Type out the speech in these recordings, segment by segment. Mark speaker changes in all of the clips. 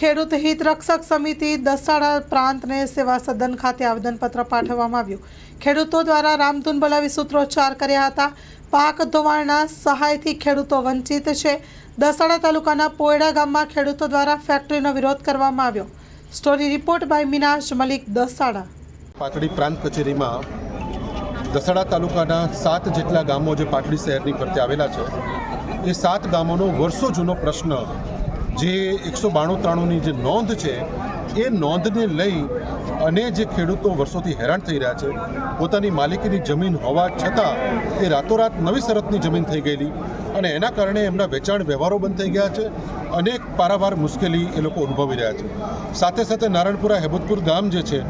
Speaker 1: ખેડૂત હિત રક્ષક સમિતિ દસાડા પ્રાંતને સેવા સદન ખાતે આવેદનપત્ર પાઠવવામાં આવ્યું. ખેડૂતો દ્વારા રામધૂન બોલાવી સૂત્રોચ્ચાર કર્યા હતા. પાક ધોવાણના સહાયથી ખેડૂતો વંચિત છે. દસાડા તાલુકાના પોયડા ગામમાં ખેડૂતો દ્વારા ફેક્ટરીનો વિરોધ કરવામાં આવ્યો. Story report by Minash Malik, Dasada.
Speaker 2: Patdi પ્રાંત કચેરીમાં દસાડા તાલુકાના સાત જેટલા ગામો જે પાટડી શહેરની ફરતે આવેલા છે, એ સાત ગામોનો વર્ષો જૂનો પ્રશ્ન જે એકસો બાણું ત્રાણુંની જે નોંધ છે, એ નોંધને લઈ અને જે ખેડૂતો વર્ષોથી હેરાન થઈ રહ્યા છે, પોતાની માલિકીની જમીન હોવા છતાં એ રાતોરાત નવી શરતની જમીન થઈ ગયેલી અને એના કારણે એમના વેચાણ વ્યવહારો બંધ થઈ ગયા છે, અનેક પારાવાર મુશ્કેલી એ લોકો અનુભવી રહ્યા છે. સાથે સાથે નારણપુરા હેબતપુર ગામ જે છે,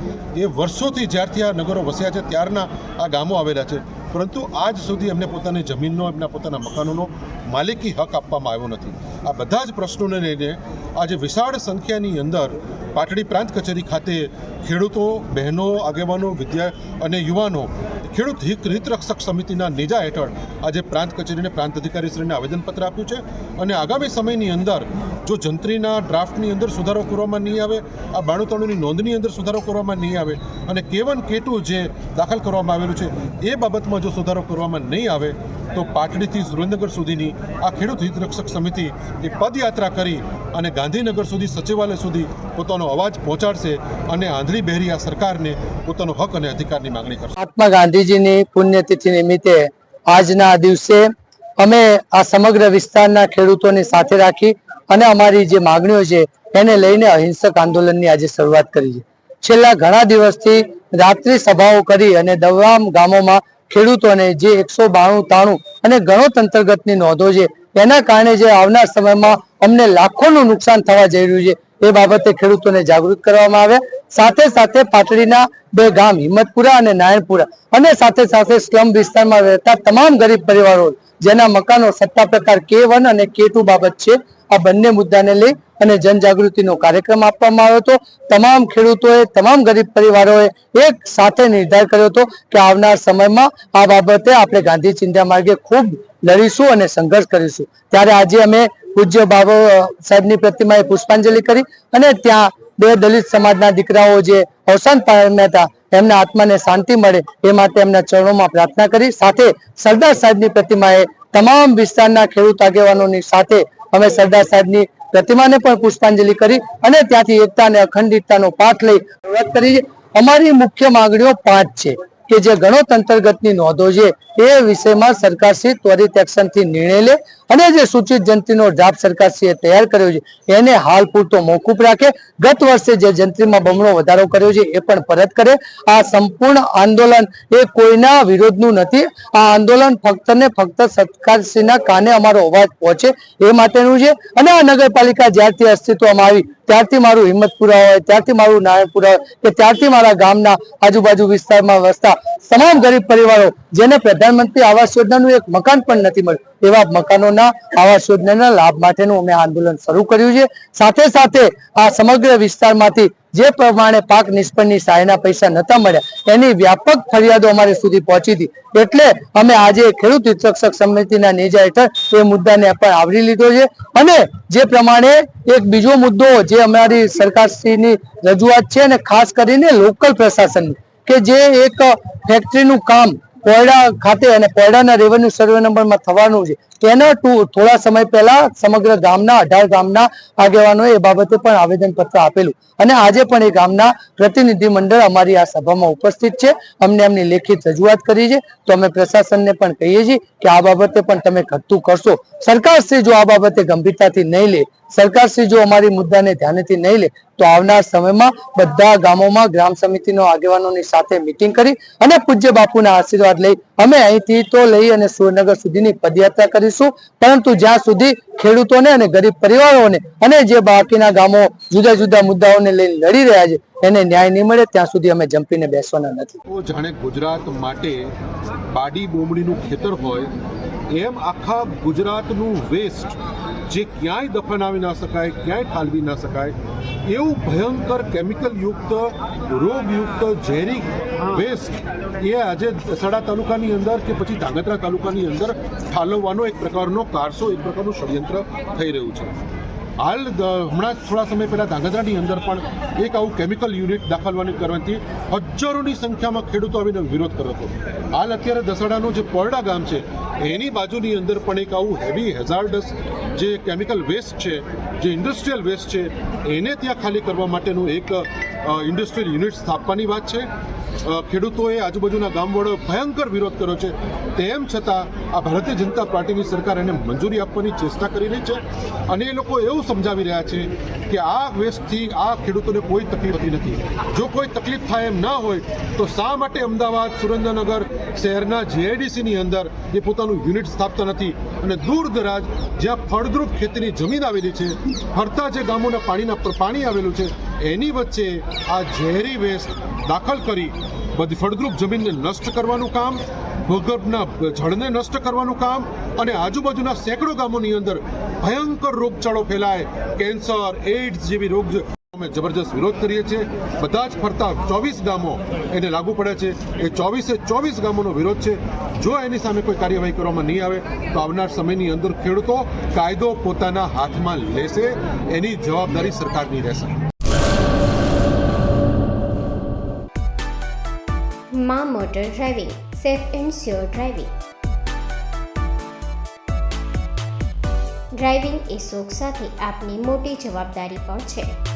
Speaker 2: એ વર્ષોથી જ્યારથી આ નગરો વસ્યા છે, ત્યારના આ ગામો આવેલા છે. પરંતુ આજ સુધી એમને પોતાની જમીનનો, એમના પોતાના મકાનોનો માલિકી હક આપવામાં આવ્યો નથી. આ બધા જ પ્રશ્નોને લઈને આજે વિશાળ સંખ્યાની અંદર પાટડી પ્રાંત કચેરી ખાતે ખેડૂતો, બહેનો, આગેવાનો, વિદ્યા અને યુવાનો, ખેડૂત હિત, હિતરક્ષક સમિતિના નેજા હેઠળ આજે પ્રાંત કચેરીને પ્રાંત અધિકારીશ્રીને આવેદનપત્ર આપ્યું છે અને આગામી સમયની અંદર જો જંત્રીના ડ્રાફ્ટની અંદર સુધારો કરવામાં નહીં આવે, આ બાણું નોંધની અંદર સુધારો કરવામાં નહીં આવે અને કેવન ટુ જે દાખલ કરવામાં આવેલું છે, એ બાબતમાં જો સુધારો કરવામાં નહીં આવે તો પાટડીથી સુરેન્દ્રનગર સુધીની આ ખેડૂત હિતરક્ષક સમિતિ એ પદયાત્રા કરી અને ગાંધીનગર સુધી સચિવાલય સુધી પોતાનો અવાજ પહોંચાડશે અને આંધળી બહેરી આ સરકારને પોતાનો હક અને અધિકારની માંગણી કરશે.
Speaker 3: મહાત્મા ગાંધીજીની પુણ્યતિથિ નિમિત્તે આજના દિવસે અમે આ સમગ્ર વિસ્તારના ખેડૂતોને સાથે રાખી અને અમારી જે માગણીઓ છે એને લઈને અહિંસક આંદોલનની આજે શરૂઆત કરી છે. છેલ્લા ઘણા દિવસથી રાત્રિ સભાઓ કરી અને દવામ ગામોમાં ખેડૂતોને જે એકસો બાણું તાણું અને ગણોત અંતર્ગતની નોંધો છે, એના કારણે જે આવનાર સમયમાં અમને લાખોનું નુકસાન થવા જઈ રહ્યું છે, એ બાબતે ખેડૂતોને જાગૃત કરવામાં આવે સાથે સાથે પાટડીના બે ગામ, હિંમતપુરા અને નારાયણપુરા, અને સાથે સાથે સ્લમ વિસ્તારમાં રહેતા તમામ ગરીબ પરિવારો, જેના મકાનો સત્તા પ્રકાર કે વન અને કે ટુ બાબત છે, આ બંને મુદ્દાને લઈ અને જનજાગૃતિનો કાર્યક્રમ આપવામાં આવ્યો હતો. તમામ ખેડૂતોએ, તમામ ગરીબ પરિવારોએ એક સાથે નિર્ધાર કર્યો હતો કે આવનાર સમયમાં આ બાબતે આપણે ગાંધી ચિંતા માર્ગે ખૂબ લડીશું અને સંઘર્ષ કરીશું. ત્યારે આજે અમે પૂજ્ય બાબા સાહેબની પ્રતિમાએ પુષ્પાંજલિ કરી અને ત્યાં બે દલિત સમાજના દીકરાઓ જે અવસાન પામ્યા હતા, એમના આત્માને શાંતિ મળે એ માટે એમના ચરણોમાં પ્રાર્થના કરી. સાથે સરદાર સાહેબની પ્રતિમાએ તમામ વિસ્તારના ખેડૂત આગેવાનોની સાથે અમે સરદાર સાહેબની પ્રતિમાને પણ પુષ્પાંજલિ કરી અને ત્યાંથી એકતા અને અખંડિતતાનો પાઠ લઈ શરૂઆત કરી અમારી મુખ્ય માંગણીઓ પાંચ છે. કે જે ગણોત અંતર્ગતની નોંધો છે, એ વિષયમાં સરકારશ્રી ત્વરિત એક્શનથી નિર્ણય લે અને જે સૂચિત જંત્રીનો ડ્રાફ્ટ સરકારશ્રીએ તૈયાર કર્યો છે, એને હાલ પૂરતો મોકૂફ રાખે. ગત વર્ષે જે જંત્રીમાં બમણો વધારો કર્યો છે, એ પણ પરત કરે. આ સંપૂર્ણ આંદોલન એ કોઈના વિરોધનું નથી. આ આંદોલન ફક્ત ને ફક્ત સરકારશ્રીના કાને અમારો અવાજ પહોંચે એ માટેનું છે. અને આ નગરપાલિકા જ્યારથી અસ્તિત્વમાં આવી, ત્યારથી મારું હિંમતપુરા હોય, ત્યારથી મારું નારાયણપુરા હોય, કે ત્યારથી મારા ગામના આજુબાજુ વિસ્તારમાં વસતા તમામ ગરીબ પરિવારો જેને પ્રધાનમંત્રી આવાસ યોજનાનું એક મકાન પણ નથી મળ્યું, એવા મકાનોના આવાસ યોજનાના લાભ માટેનું અમે આંદોલન શરૂ કર્યું છે. સાથે સાથે આ સમગ્ર વિસ્તારમાંથી જે પ્રમાણે પાક નિષ્ફળની સહાયના પૈસા નતા મળ્યા, એની વ્યાપક ફરિયાદો અમારે સુધી પહોંચી હતી. એટલે અમે આજે ખેડૂત હિતરક્ષક સમિતિના નેજા હેઠળ એ મુદ્દાને પણ આવરી લીધો છે અને જે પ્રમાણે એક બીજો મુદ્દો જે અમારી સરકારશ્રીની રજૂઆત છે અને ખાસ કરીને લોકલ પ્રશાસનની કે જે એક ફેક્ટરીનું કામ કોયડા ખાતે અને કોયડાના રેવન્યુ સર્વે નંબરમાં થવાનું છે, તેના થોડા સમય પહેલા સમગ્ર ગામના, અઢાર ગામના આગેવાનોએ એ બાબતે પણ આવેદનપત્ર આપેલું. અને આજે પણ એ ગામના પ્રતિનિધિ મંડળ અમારી આ સભામાં ઉપસ્થિત છે. અમને એમની લેખિત રજૂઆત કરી છે. તો અમે પ્રશાસનને પણ કહીએ છીએ કે આ બાબતે પણ તમે ઘટતું કરશો. સરકારશ્રી જો આ બાબતે ગંભીરતાથી નહીં લે સરકારશ્રી જો અમારી મુદ્દાને ધ્યાનેથી નહીં લે, તો આવનાર સમયમાં બધા ગામોમાં ગ્રામ સમિતિનો આગેવાનોની સાથે મિટિંગ કરી અને પૂજ્ય બાપુના આશીર્વાદ લઈ અમે અહીંથી તો લઈ અને સુરનગર સુધીની પદયાત્રા કરીશું. પરંતુ જ્યાં સુધી ખેડૂતોને અને ગરીબ પરિવારોને અને જે બાકીના ગામો જુદા જુદા મુદ્દાઓને લઈને લડી રહ્યા છે, એને ન્યાય નહીં મળે, ત્યાં સુધી અમે જંપીને બેસવાના નથી.
Speaker 2: જાણે ગુજરાત માટે બાડી બોમડીનું ખેતર હોય એમ આખા ગુજરાતનું વેસ્ટ જે ક્યાંય દફનાવી ના શકાય ક્યાંય ઠાલવી ના શકાય એવું ભયંકર કેમિકલયુક્ત રોગયુક્ત ઝેરી વેસ્ટ એ આજે દસાડા તાલુકાની અંદર કે પછી ધાંગધ્રા તાલુકાની અંદર ઠાલવવાનો એક પ્રકારનો કારસો એક પ્રકારનું ષડયંત્ર થઈ રહ્યું છે. હાલ હમણાં થોડા સમય પહેલાં ધાંગધ્રાની અંદર પણ એક આવું કેમિકલ યુનિટ દાખલવાની કરવાથી હજારોની સંખ્યામાં ખેડૂતો આવીને વિરોધ કર્યો હતો. હાલ અત્યારે દસાડાનું જે પરડા ગામ છે એની બાજુની અંદર પણ એક આવું હેવી હેઝાર્ડસ જે કેમિકલ વેસ્ટ છે, જે ઇન્ડસ્ટ્રીયલ વેસ્ટ છે, એને ત્યાં ખાલી કરવા માટેનું એક ઇન્ડસ્ટ્રીયલ યુનિટ સ્થાપવાની વાત છે. ખેડૂતોએ આજુબાજુના ગામવાળો ભયંકર વિરોધ કર્યો છે. તેમ છતાં આ ભારતીય જનતા પાર્ટીની સરકાર એને મંજૂરી આપવાની ચેષ્ટા કરી રહી છે અને એ લોકો એવું સમજાવી રહ્યા છે કે આ વેસ્ટથી આ ખેડૂતોને કોઈ તકલીફ થતી નથી. જો કોઈ તકલીફ થાય એમ ના હોય, તો શા માટે અમદાવાદ, સુરેન્દ્રનગર શહેરના જીઆઈડીસીની અંદર એ પોતાનું યુનિટ સ્થાપતા નથી અને દૂર દરાજ જ્યાં ફળદ્રુપ ખેતીની જમીન આવેલી છે, ફરતા જે ગામોના પાણીના પાણી આવેલું છે, એની વચ્ચે આ ઝેરી વેસ્ટ દાખલ કરી બધી ફળદ્રુપ જમીનને નષ્ટ કરવાનું કામ, ભૂગર્ભના જળને નષ્ટ કરવાનું કામ અને આજુબાજુના સેંકડો ગામોની અંદર ભયંકર રોગચાળો ફેલાય. કેન્સર, એઇડ્સ જેવી રોગ અમે જબરજસ્ત વિરોધ કરીએ છીએ. બધા જ ફરતા ચોવીસ ગામો એને લાગુ પડે છે. એ ચોવીસે ચોવીસ ગામોનો વિરોધ છે. જો એની સામે કોઈ કાર્યવાહી કરવામાં નહીં આવે, તો આવનાર સમયની અંદર ખેડૂતો કાયદો પોતાના હાથમાં લેશે. એની જવાબદારી સરકારની રહેશે.
Speaker 4: માં motor driving, safe and sure driving. Driving એ શોખ સાથે આપની મોટી જવાબદારી પણ છે.